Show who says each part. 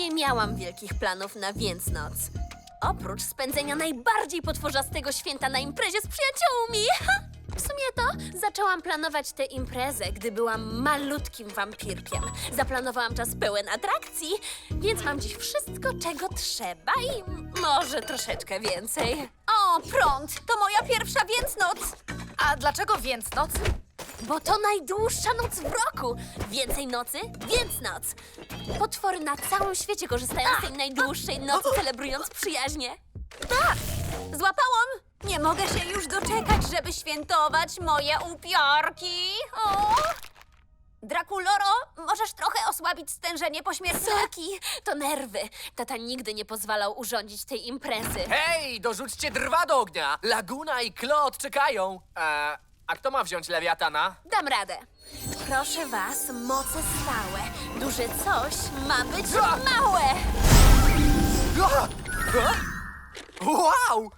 Speaker 1: Nie miałam wielkich planów na Więcnoc. Oprócz spędzenia najbardziej potworzastego święta na imprezie z przyjaciółmi. W sumie to zaczęłam planować tę imprezę, gdy byłam malutkim wampirkiem. Zaplanowałam czas pełen atrakcji, więc mam dziś wszystko, czego trzeba i może troszeczkę więcej.
Speaker 2: O, prąd! To moja pierwsza Więcnoc!
Speaker 3: A dlaczego więc noc?
Speaker 1: Bo to najdłuższa noc w roku. Więcej nocy, więc noc. Potwory na całym świecie korzystają z tej najdłuższej nocy, celebrując przyjaźnie.
Speaker 2: Złapałam! Nie mogę się już doczekać, żeby świętować moje upiorki. O! Drakuloro, możesz trochę osłabić stężenie pośmiertne?
Speaker 1: Sorki, to nerwy. Tata nigdy nie pozwalał urządzić tej imprezy.
Speaker 4: Hej, dorzućcie drwa do ognia! Laguna i Klot czekają. E, a kto ma wziąć lewiatana?
Speaker 1: Dam radę. Proszę was, moce stałe. Duże coś ma być małe.
Speaker 4: Wow!